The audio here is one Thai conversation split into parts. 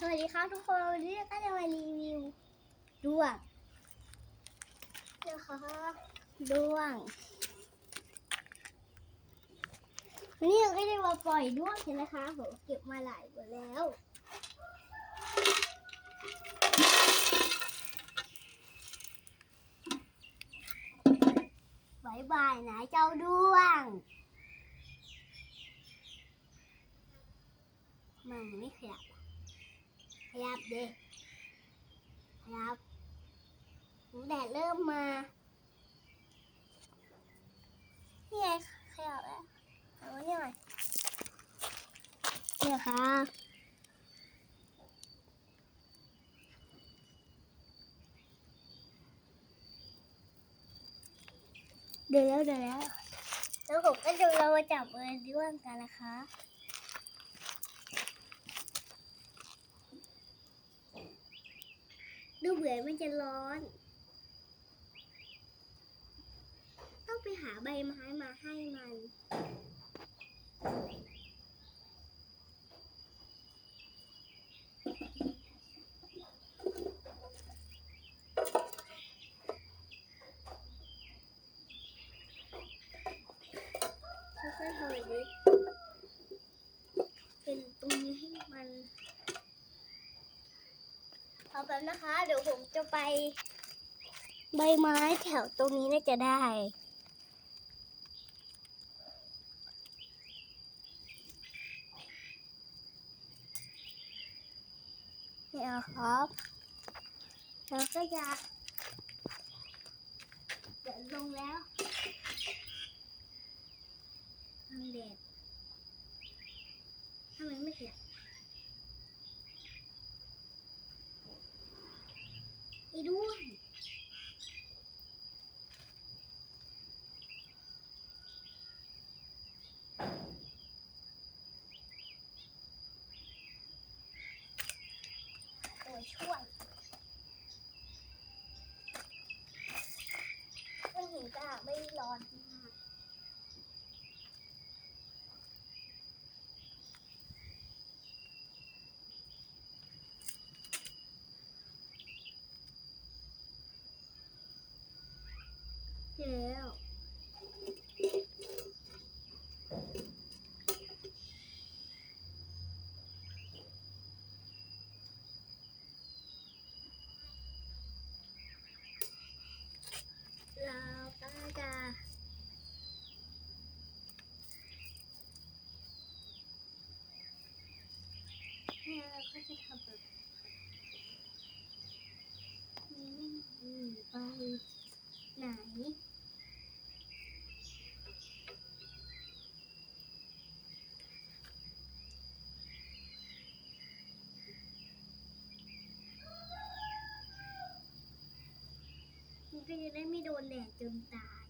สวัสดีครับทุกคนวันนี้ก็จะมารีวิวด้วงนะคะด้วงวันนี้ก็จะมาปล่อยด้วงกันนะคะผมเก็บมาหลายตัวแล้วบายบายนะเจ้าด้วงมันไม่ขยับ ขยับดิขยับแดดเริ่มมานี่ไงขยับแล้วเอาไว้หน่อยเนี่ยค่ะเดี๋ยวแล้วเดี๋ยวแล้วแล้วผมก็จะเรามาจับเอร์ด้วงกันนะคะ ดูเหมือมันจะร้อน ต้องไปหาใบไม้มาให้มัน ค่อยๆถอยดิเป็นตรงนี้ให้มัน เอาแบนะคะ เดี๋ยวผมจะไป ใบไม้แถวตรงนี้น่าจะได้เนี่ยครับแล้วก็จะเดินลงแล้วทางแดดทำไมไม่เขีย ไปด้วงโอ้ยช่วยมันหินก็ไม่ร้อน แล้ว เราก็จะเนี่ยเราก็จะทำแบบนี้ไปไหน มัน ก็จะได้ไม่โดนแดดจนตาย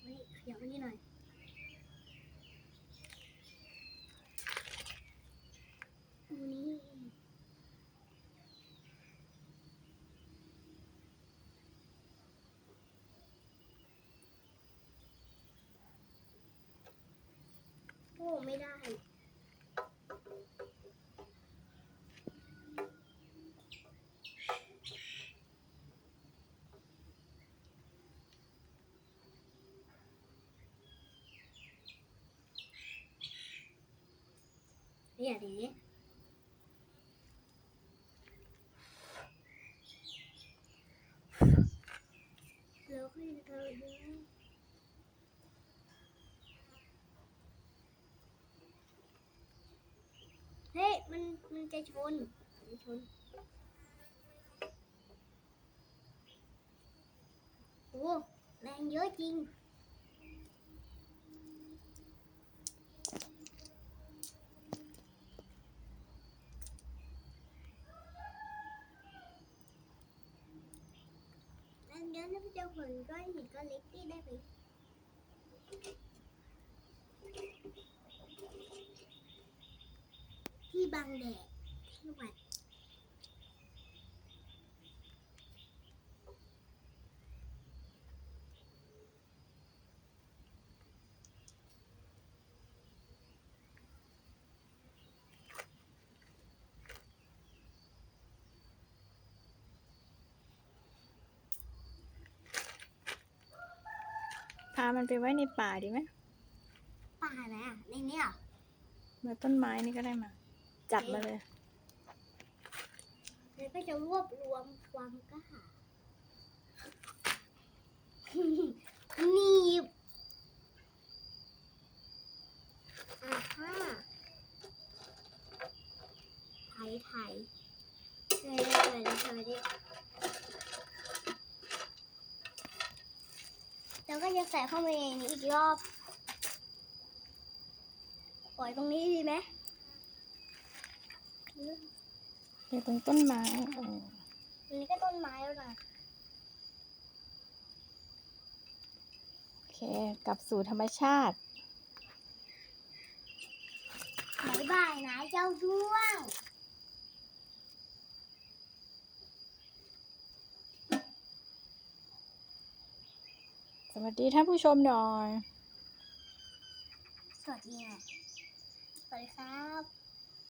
เฮ้ยขยับมานี่หน่อยนี่โอ้ไม่ได้ เนี่ยดิแล้วก็ยังเธอด้วยเฮ้ย มัน มันจะชนมันชนโอ้แรงเยอะจริง อัน นั้นมันจะผลก้อนหินก้อนเล็กที่ได้ไปที่บางแดดที่วัดามันไปไว้ในป่าดีไหมป่าไหนอะในนี้เหรอมาต้นไม้นี่ก็ได้มา จับมาเลยแล้วก็จะรวบรวมความกล้าหนีบอ่าฮะไถไถเลยเลยเลยเลยแล้ว ก็จะใส่เข้าไปในนี้อีกรอบ ปล่อยตรงนี้ดีไหมเดี๋ยวตรงต้นไม้เอออันนี้ก็ต้นไม้แล้วนะโอเคกลับสู่ธรรมชาติบายบายนะเจ้าด้วง สวัสดีท่านผู้ชมหน่อย สวัสดีสวัสดีครับ